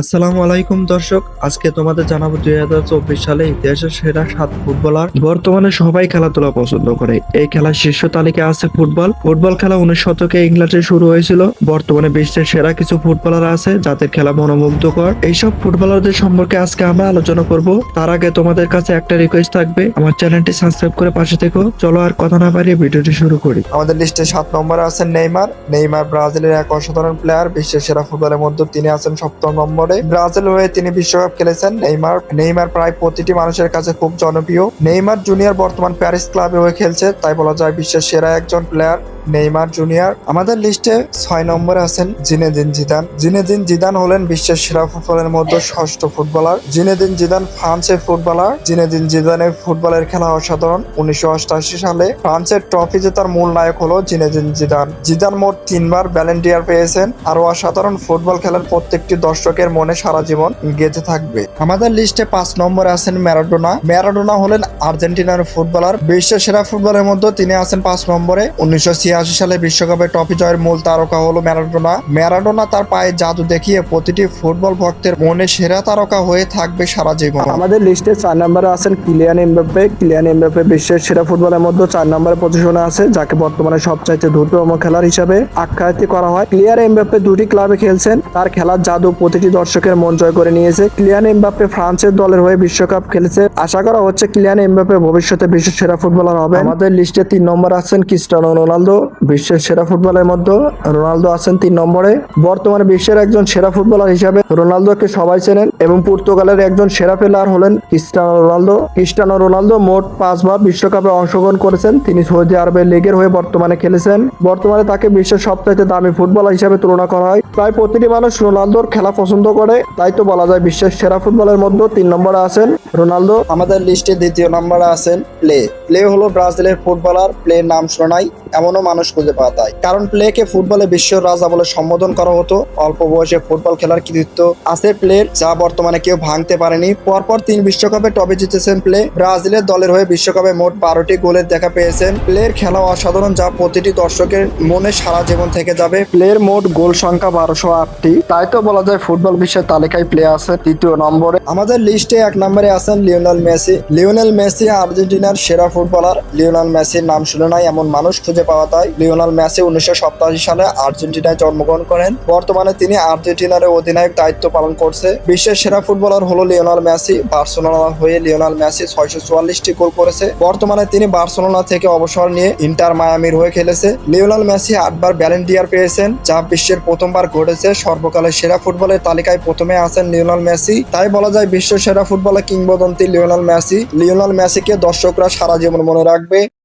আসসালামু আলাইকুম দর্শক, আজকে তোমাদের জানাব দুই হাজার চব্বিশ সালে ইতিহাসের সেরা সাত ফুটবলার। বর্তমানে সবাই খেলাধুলা পছন্দ করে। এই খেলার শীর্ষ তালিকায় আছে ফুটবল। ফুটবল খেলা উনিশ শতকে ইংল্যান্ডে শুরু হয়েছিল। বর্তমানে বিশ্বের সেরা কিছু ফুটবলার আছে যাদের খেলা মনোমুগ্ধকর। এইসব ফুটবলারদের সম্পর্কে আজকে আমরা আলোচনা করব। তার আগে তোমাদের কাছে একটা রিকোয়েস্ট থাকবে। আমার চ্যানেলটি সাবস্ক্রাইব করে পাশে থেকো। চলো আর কথা না বাড়িয়ে ভিডিওটি শুরু করি। আমাদের লিস্টে সাত নম্বরে আছেন নেইমার। নেইমার ব্রাজিলের এক অসাধারণ প্লেয়ার বিশ্বের সেরা ফুটবলের মধ্যে তিনি আছেন সপ্তম নম্বরে। ব্রাজিল হয়ে তিনি বিশ্বকাপ খেলেছেন। নেইমার নেইমার প্রায় প্রতিটি মানুষের কাছে খুব জনপ্রিয়। নেইমার জুনিয়র বর্তমান প্যারিস ক্লাবে হয়ে খেলছে, তাই বলা যায় বিশ্বের সেরা একজন প্লেয়ার নেইমার জুনিয়র। আমাদের লিস্টে ছয় নম্বরে আছেন জিনেদিন জিদান। জিনেদিন জিদান হলেন বিশ্বের সেরা ফুটবলের মধ্যে ষষ্ঠ ফুটবলার। জিনেদিন জিদান ফ্রান্সের ফুটবলার। জিনেদিন জিদানের ফুটবলের খেলা অসাধারণ। উনিশশো সালে ফ্রান্সের ট্রফি জেতার মূল নায়ক হলো জিনেদিন জিদান। জিদান মোট তিনবার ভ্যালেন্টিয়ার পেয়েছেন। আর অসাধারণ ফুটবল খেলার প্রত্যেকটি দর্শকের মনে সারা জীবন গেঁথে থাকবে। আমাদের লিস্টে পাঁচ নম্বরে আছেন ম্যারাডোনা। ম্যারাডোনা হলেন আর্জেন্টিনার ফুটবলার। বিশ্বের সেরা ফুটবলের মধ্যে তিনি আছেন পাঁচ নম্বরে। উনিশশো ছিয়াশি সালে বিশ্বকাপে ট্রফি জয়ের মূল তারকা হলো ম্যারাডোনা। ম্যারাডোনা তার পায়ে জাদু দেখিয়ে প্রতিটি ফুটবল ভক্তের মনে সেরা তারকা হয়ে থাকবে সারা জীবন। আমাদের লিস্টে চার নম্বরে আছেন কিলিয়ান এমবাপ্পে। কিলিয়ান এমবাপ্পে বিশ্বের সেরা ফুটবলের মধ্যে চার নম্বরে পজিশনে আছে যাকে বর্তমানে সবচাইতে দ্রুততম খেলার হিসাবে আখ্যায়িত করা হয়। ক্লিয়ার এমবাপ্পে দুটি ক্লাবে খেলছেন। তার খেলার জাদু প্রতিটি দর্শকের মন জয় করে নিয়েছে। ক্লিয়ান এমবাপ্পে ফ্রান্সের দলের হয়ে বিশ্বকাপ খেলেছে। আশা করা হচ্ছে ক্লিয়ান এমবাপ্পে ভবিষ্যতে বিশ্বের সেরা ফুটবলার হবে আমাদের লিস্টে তিন নম্বর আছেন ক্রিস্টানো রোনালদো। বিশ্বের সেরা ফুটবলের মধ্যে রোনালদো আছেন তিন নম্বরে। বর্তমানে বিশ্বের একজন সেরা ফুটবলার হিসাবে রোনালদোকে সবাই চেনেন এবং পর্তুগালের একজন সেরা প্লেয়ার হলেন ক্রিস্টানো রোনালদো। ক্রিস্টানো রোনালদো মোট পাঁচবার বিশ্বকাপে অংশগ্রহণ করেছেন। তিনি সৌদি আরবের লিগের হয়ে বর্তমানে খেলেছেন। বর্তমানে তাকে বিশ্বের সবচাইতে দামি ফুটবলার হিসাবে তুলনা করা হয় প্রায় প্রতিটি মানুষ রোনালদোর খেলা পছন্দ করে তাই তো বলা যায় বিশ্বের সেরা ফুটবলের মধ্যে তিন নম্বরে আছেন রোনালদো। আমাদের লিস্টে দ্বিতীয় নম্বরে আছেন প্লে। প্লে হলো ব্রাজিলের ফুটবলার প্লের নাম শোনাই এমনও মানুষ খুঁজে পাওয়া যায়। কারণ প্লেকে ফুটবলে বিশ্ব রাজা বলে সম্বোধন করা হতো অল্প বয়সে ফুটবল খেলার কৃতিত্ব আছে প্লের যা বর্তমানে কেউ ভাঙতে পারেনি। পরপর তিন বিশ্বকাপে টপে জিতেছেন প্লে। ব্রাজিলের দলের হয়ে বিশ্বকাপে মোট বারোটি গোলের দেখা পেয়েছেন। প্লের খেলা অসাধারণ যা প্রতিটি দর্শকের মনে সারা জীবন থেকে যাবে। প্লের মোট গোল সংখ্যা বারোশো আটটি। তাই তো বলা যায় ফুটবল বিশ্বের তালিকায় প্লে আছে তৃতীয় নম্বরে। আমাদের লিস্টে এক নম্বরে আছেন লিওনেল মেসি। লিওনেল মেসি আর্জেন্টিনার সেরা ফুটবলার। লিওনাল মেসির নাম শুনে নাই, এমন মানুষ খুঁজে পাওয়া যায়। লিওনেল মেসি উনিশশো সাতাশি সালে আর্জেন্টিনায় জন্মগ্রহণ করেন। বর্তমানে তিনি আর্জেন্টিনার অধিনায়ক দায়িত্ব পালন করছে। বিশ্বের সেরা ফুটবলার হলো লিওনাল মেসি। বার্সেলোনা হয়ে লিওনাল মেসি ছয়শো চুয়াল্লিশটি গোল করেছে। বর্তমানে তিনি বার্সেলোনা থেকে অবসর নিয়ে ইন্টার মায়ামির হয়ে খেলেছে। লিওনেল মেসি আটবার ব্যালেন্টিয়ার পেয়েছেন, যা বিশ্বের প্রথমবার ঘটেছে। সর্বকালের সেরা ফুটবলের তালিকায় প্রথমে আছেন লিওনাল মেসি। তাই বলা যায় বিশ্ব সেরা ফুটবলের কিংবদন্তি লিওনাল মেসি। লিওনাল মেসিকে দর্শকরা সারা জীবন মনে রাখবে।